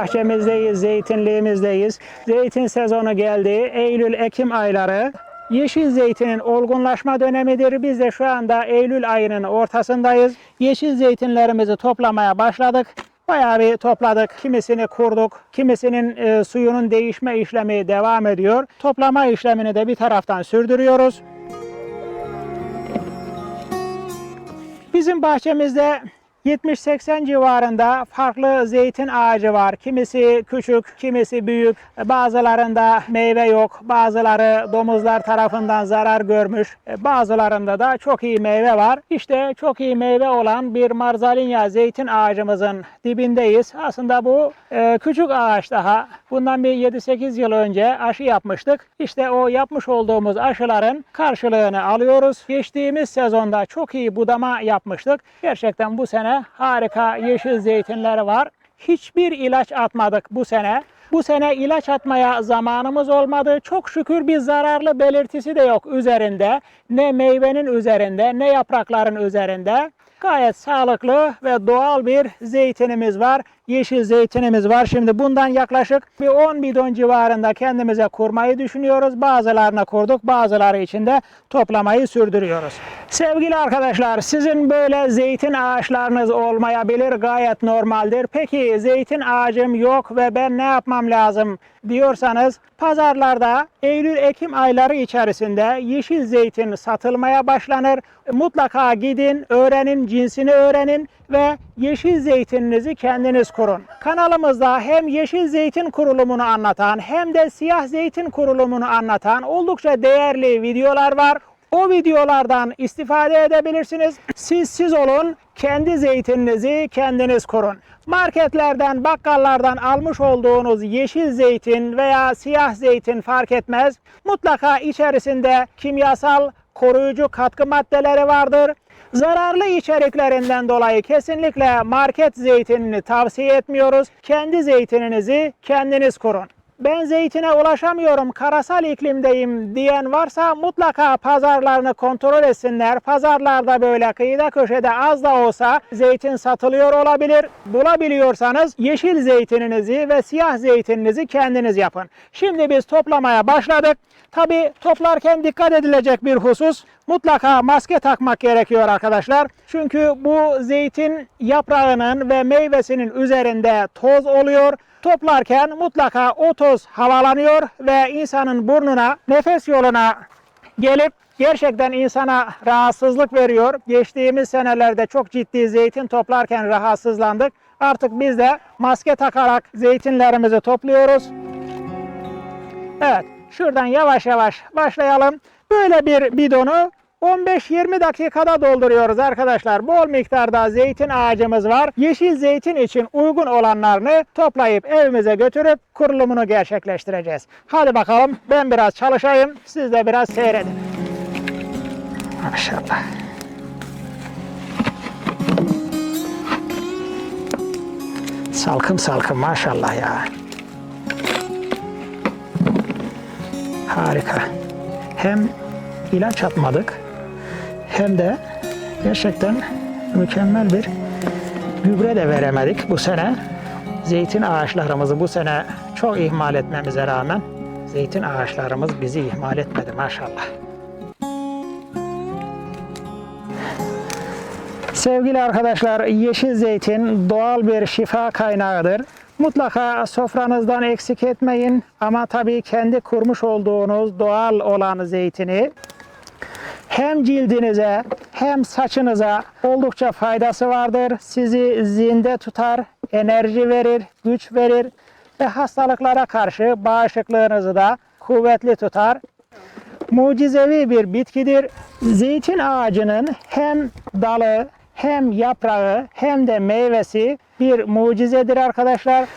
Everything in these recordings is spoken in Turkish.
Bahçemizdeyiz, zeytinliğimizdeyiz. Zeytin sezonu geldi. Eylül-Ekim ayları. Yeşil zeytinin olgunlaşma dönemidir. Biz de şu anda Eylül ayının ortasındayız. Yeşil zeytinlerimizi toplamaya başladık. Bayağı bir topladık. Kimisini kurduk. Kimisinin e, suyunun değişme işlemi devam ediyor. Toplama işlemini de bir taraftan sürdürüyoruz. Bizim bahçemizde 70-80 civarında farklı zeytin ağacı var. Kimisi küçük, kimisi büyük. Bazılarında meyve yok. Bazıları domuzlar tarafından zarar görmüş. Bazılarında da çok iyi meyve var. İşte çok iyi meyve olan bir marzalinya zeytin ağacımızın dibindeyiz. Aslında bu e, küçük ağaç daha. Bundan bir 7-8 yıl önce aşı yapmıştık. İşte o yapmış olduğumuz aşıların karşılığını alıyoruz. Geçtiğimiz sezonda çok iyi budama yapmıştık. Gerçekten bu sene harika yeşil zeytinleri var. Hiçbir ilaç atmadık bu sene. Bu sene ilaç atmaya zamanımız olmadı. Çok şükür bir zararlı belirtisi de yok üzerinde. Ne meyvenin üzerinde ne yaprakların üzerinde. Gayet sağlıklı ve doğal bir zeytinimiz var. Yeşil zeytinimiz var. Şimdi bundan yaklaşık bir 10 bidon civarında kendimize kurmayı düşünüyoruz. Bazılarına kurduk, bazıları için de toplamayı sürdürüyoruz. Sevgili arkadaşlar, sizin böyle zeytin ağaçlarınız olmayabilir. Gayet normaldir. Peki zeytin ağacım yok ve ben ne yapmam lazım diyorsanız pazarlarda Eylül-Ekim ayları içerisinde yeşil zeytin satılmaya başlanır. Mutlaka gidin, öğrenin, cinsini öğrenin ve yeşil zeytininizi kendiniz kurun. Kanalımızda hem yeşil zeytin kurulumunu anlatan hem de siyah zeytin kurulumunu anlatan oldukça değerli videolar var. O videolardan istifade edebilirsiniz. Siz siz olun, kendi zeytininizi kendiniz kurun. Marketlerden, bakkallardan almış olduğunuz yeşil zeytin veya siyah zeytin fark etmez. Mutlaka içerisinde kimyasal koruyucu katkı maddeleri vardır. Zararlı içeriklerinden dolayı kesinlikle market zeytinini tavsiye etmiyoruz. Kendi zeytininizi kendiniz kurun. Ben zeytine ulaşamıyorum, karasal iklimdeyim diyen varsa mutlaka pazarlarını kontrol etsinler. Pazarlarda böyle kıyıda köşede az da olsa zeytin satılıyor olabilir. Bulabiliyorsanız yeşil zeytininizi ve siyah zeytininizi kendiniz yapın. Şimdi biz toplamaya başladık. Tabi toplarken dikkat edilecek bir husus mutlaka maske takmak gerekiyor arkadaşlar. Çünkü bu zeytin yaprağının ve meyvesinin üzerinde toz oluyor. Toplarken mutlaka o toz havalanıyor ve insanın burnuna, nefes yoluna gelip gerçekten insana rahatsızlık veriyor. Geçtiğimiz senelerde çok ciddi zeytin toplarken rahatsızlandık. Artık biz de maske takarak zeytinlerimizi topluyoruz. Evet, şuradan yavaş yavaş başlayalım. Böyle bir bidonu 15-20 dakikada dolduruyoruz arkadaşlar. Bol miktarda zeytin ağacımız var. Yeşil zeytin için uygun olanlarını toplayıp evimize götürüp kurulumunu gerçekleştireceğiz. Hadi bakalım ben biraz çalışayım. Siz de biraz seyredin. Maşallah. Salkım salkım maşallah ya. Harika. Hem ilaç atmadık hem de gerçekten mükemmel bir gübre de veremedik bu sene. Zeytin ağaçlarımızı bu sene çok ihmal etmemize rağmen zeytin ağaçlarımız bizi ihmal etmedi maşallah. Sevgili arkadaşlar, yeşil zeytin doğal bir şifa kaynağıdır. Mutlaka sofranızdan eksik etmeyin ama tabii kendi kurmuş olduğunuz doğal olan zeytini hem cildinize hem saçınıza oldukça faydası vardır. Sizi zinde tutar, enerji verir, güç verir ve hastalıklara karşı bağışıklığınızı da kuvvetli tutar. Mucizevi bir bitkidir. Zeytin ağacının hem dalı hem yaprağı hem de meyvesi bir mucizedir arkadaşlar.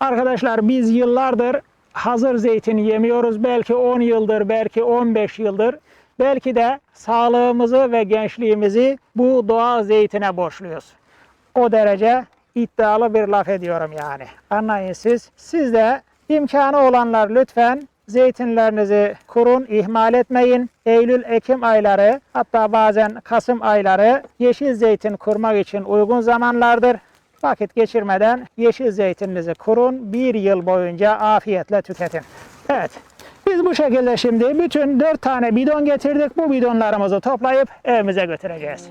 Arkadaşlar biz yıllardır hazır zeytin yemiyoruz. Belki 10 yıldır, belki 15 yıldır. Belki de sağlığımızı ve gençliğimizi bu doğal zeytine borçluyuz. O derece iddialı bir laf ediyorum yani. Anlayın siz. Siz de imkanı olanlar lütfen zeytinlerinizi kurun, ihmal etmeyin. Eylül, Ekim ayları hatta bazen Kasım ayları yeşil zeytin kurmak için uygun zamanlardır. Vakit geçirmeden yeşil zeytininizi kurun. Bir yıl boyunca afiyetle tüketin. Evet. Biz bu şekilde şimdi bütün dört tane bidon getirdik. Bu bidonlarımızı toplayıp evimize götüreceğiz.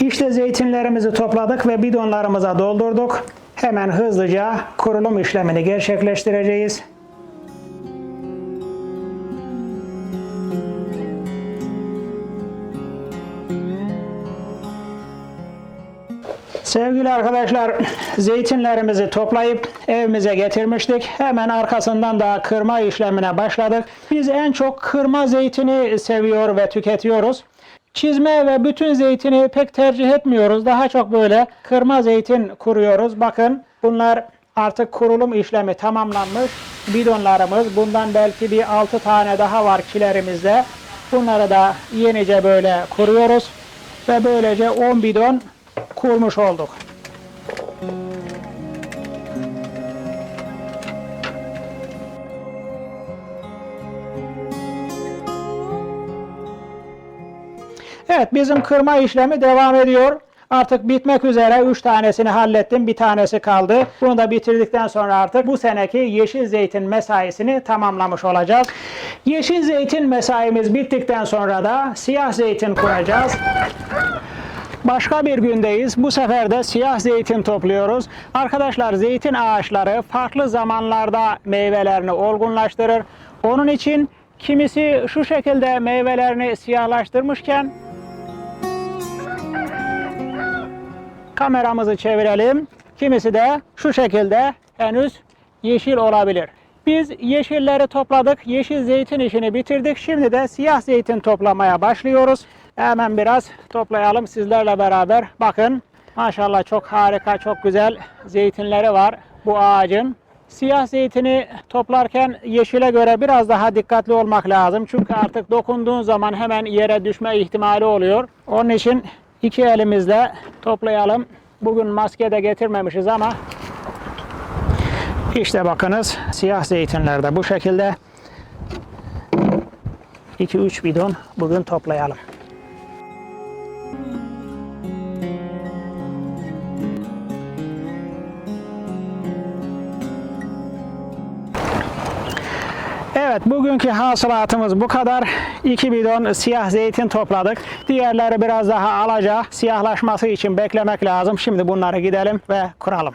İşte zeytinlerimizi topladık ve bidonlarımıza doldurduk. Hemen hızlıca kurulum işlemini gerçekleştireceğiz. Sevgili arkadaşlar, zeytinlerimizi toplayıp evimize getirmiştik. Hemen arkasından da kırma işlemine başladık. Biz en çok kırma zeytini seviyor ve tüketiyoruz. Çizme ve bütün zeytini pek tercih etmiyoruz. Daha çok böyle kırma zeytin kuruyoruz. Bakın bunlar artık kurulum işlemi tamamlanmış. Bidonlarımız bundan belki bir 6 tane daha var kilerimizde. Bunları da yenice böyle kuruyoruz. Ve böylece 10 bidon kurmuş olduk. Evet bizim kırma işlemi devam ediyor. Artık bitmek üzere 3 tanesini hallettim. Bir tanesi kaldı. Bunu da bitirdikten sonra artık bu seneki yeşil zeytin mesaisini tamamlamış olacağız. Yeşil zeytin mesaimiz bittikten sonra da siyah zeytin kuracağız. Başka bir gündeyiz. Bu sefer de siyah zeytin topluyoruz. Arkadaşlar zeytin ağaçları farklı zamanlarda meyvelerini olgunlaştırır. Onun için kimisi şu şekilde meyvelerini siyahlaştırmışken kameramızı çevirelim. Kimisi de şu şekilde henüz yeşil olabilir. Biz yeşilleri topladık. Yeşil zeytin işini bitirdik. Şimdi de siyah zeytin toplamaya başlıyoruz. Hemen biraz toplayalım sizlerle beraber. Bakın maşallah çok harika, çok güzel zeytinleri var bu ağacın. Siyah zeytini toplarken yeşile göre biraz daha dikkatli olmak lazım. Çünkü artık dokunduğun zaman hemen yere düşme ihtimali oluyor. Onun için iki elimizle toplayalım. Bugün maske de getirmemişiz ama işte bakınız siyah zeytinler de bu şekilde 2-3 bidon bugün toplayalım. Evet bugünkü hasılatımız bu kadar. 2 bidon siyah zeytin topladık. Diğerleri biraz daha alaca siyahlaşması için beklemek lazım. Şimdi bunları gidelim ve kuralım.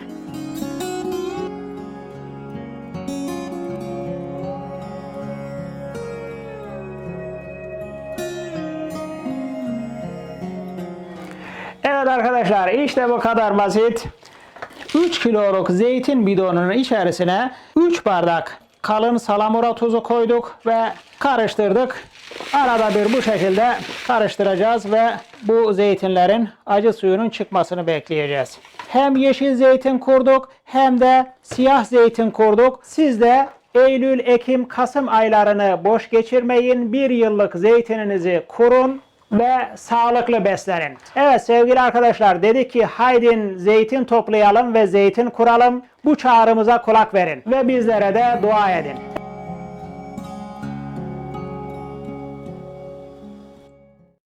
Evet arkadaşlar işte bu kadar basit. 3 kiloluk zeytin bidonunun içerisine 3 bardak kalın salamura tuzu koyduk ve karıştırdık. Arada bir bu şekilde karıştıracağız ve bu zeytinlerin acı suyunun çıkmasını bekleyeceğiz. Hem yeşil zeytin kurduk hem de siyah zeytin kurduk. Siz de Eylül, Ekim, Kasım aylarını boş geçirmeyin. Bir yıllık zeytininizi kurun ve sağlıklı beslenin. Evet sevgili arkadaşlar dedik ki haydin zeytin toplayalım ve zeytin kuralım. Bu çağrımıza kulak verin ve bizlere de dua edin.